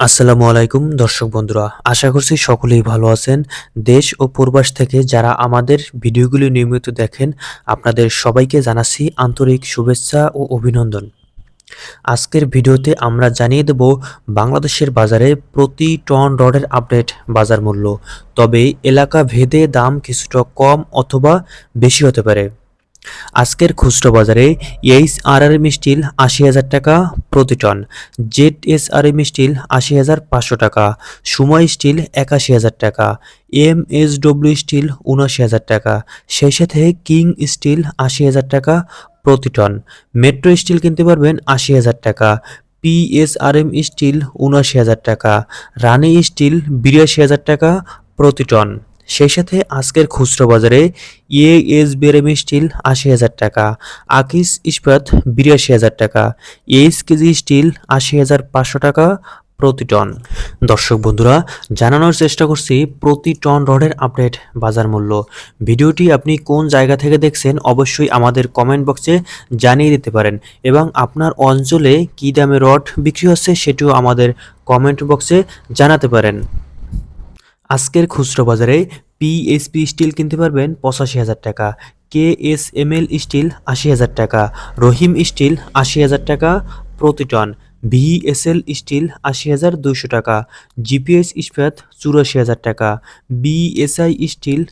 আসসালামু আলাইকুম, দর্শক বন্ধুরা। আশা করছি সকলেই ভালো আছেন। দেশ ও প্রবাস থেকে যারা আমাদের ভিডিওগুলি নিয়মিত দেখেন, আপনাদের সবাইকে জানাচ্ছি আন্তরিক শুভেচ্ছা ও অভিনন্দন। আজকের ভিডিওতে আমরা জানিয়ে দেব বাংলাদেশের বাজারে প্রতি টন রডের আপডেট বাজার মূল্য। তবে এলাকা ভেদে দাম কিছুটা কম অথবা বেশি হতে পারে। আজকের খুচরো বাজারে H R R M steel আশি হাজার টাকা প্রতি ton Z S R M steel আশি হাজার পাঁচশো টাকা সুময় স্টিল একাশি হাজার টাকা এম এস ডব্লিউ স্টিল উনআশি হাজার টাকা, সেই সাথে কিং স্টিল আশি হাজার টাকা প্রতি টন, মেট্রো স্টিল কিনতে পারবেন আশি হাজার টাকা, পিএসআরএম স্টিল উনআশি হাজার টাকা, রানি স্টিল বিরাশি হাজার টাকা প্রতি টন। সেই সাথে আজকের খুচরো বাজারে এ এস বেরেমি স্টিল আশি হাজার টাকা, আকিস ইস্পাত বিরাশি হাজার টাকা এইচ কেজি স্টিল আশি হাজার পাঁচশো টাকা প্রতি টন। দর্শক বন্ধুরা, জানানোর চেষ্টা করছি প্রতি টন রডের আপডেট বাজার মূল্য। ভিডিওটি আপনি কোন জায়গা থেকে দেখছেন অবশ্যই আমাদের কমেন্ট বক্সে জানিয়ে দিতে পারেন এবং আপনার অঞ্চলে কী দামে রড বিক্রি হচ্ছে সেটিও আমাদের কমেন্ট বক্সে জানাতে পারেন। আজকের খুচরো বাজারে পিএসপি স্টিল কিনতে পারবেন পঁচাশি হাজার টাকা K S M L steel আশি হাজার টাকা, রহিম স্টিল আশি হাজার টাকা, প্রতি টন ভিএসএল স্টিল আশি হাজার দুইশো টাকা জিপিএস ইস্পাত চুরাশি হাজার টাকা বিএসআই স্টিল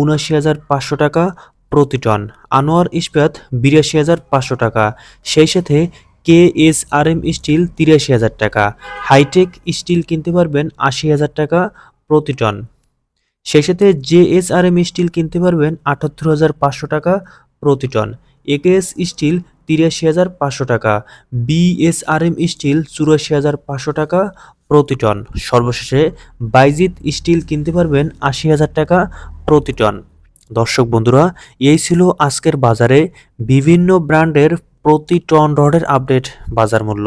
উনআশি হাজার পাঁচশো টাকা, প্রতি টন আনোয়ার ইস্পাত বিরাশি হাজার পাঁচশো টাকা, সেই সাথে K S R M steel তিরাশি হাজার টাকা হাইটেক স্টিল কিনতে পারবেন আশি হাজার টাকা, প্রতি টন। সেই সাথে জেএসআরএম স্টিল কিনতে পারবেন আটাত্তর হাজার পাঁচশো টাকা প্রতি টন। একেএস স্টিল তিরাশি হাজার পাঁচশো টাকা বিএসআরএম স্টিল চুরাশি হাজার পাঁচশো টাকা প্রতি টন। সর্বশেষে বাইজিত স্টিল কিনতে পারবেন আশি হাজার টাকা প্রতি টন। দর্শক বন্ধুরা, এই ছিল আজকের বাজারে বিভিন্ন ব্র্যান্ডের প্রতি টন রডের আপডেট বাজার মূল্য।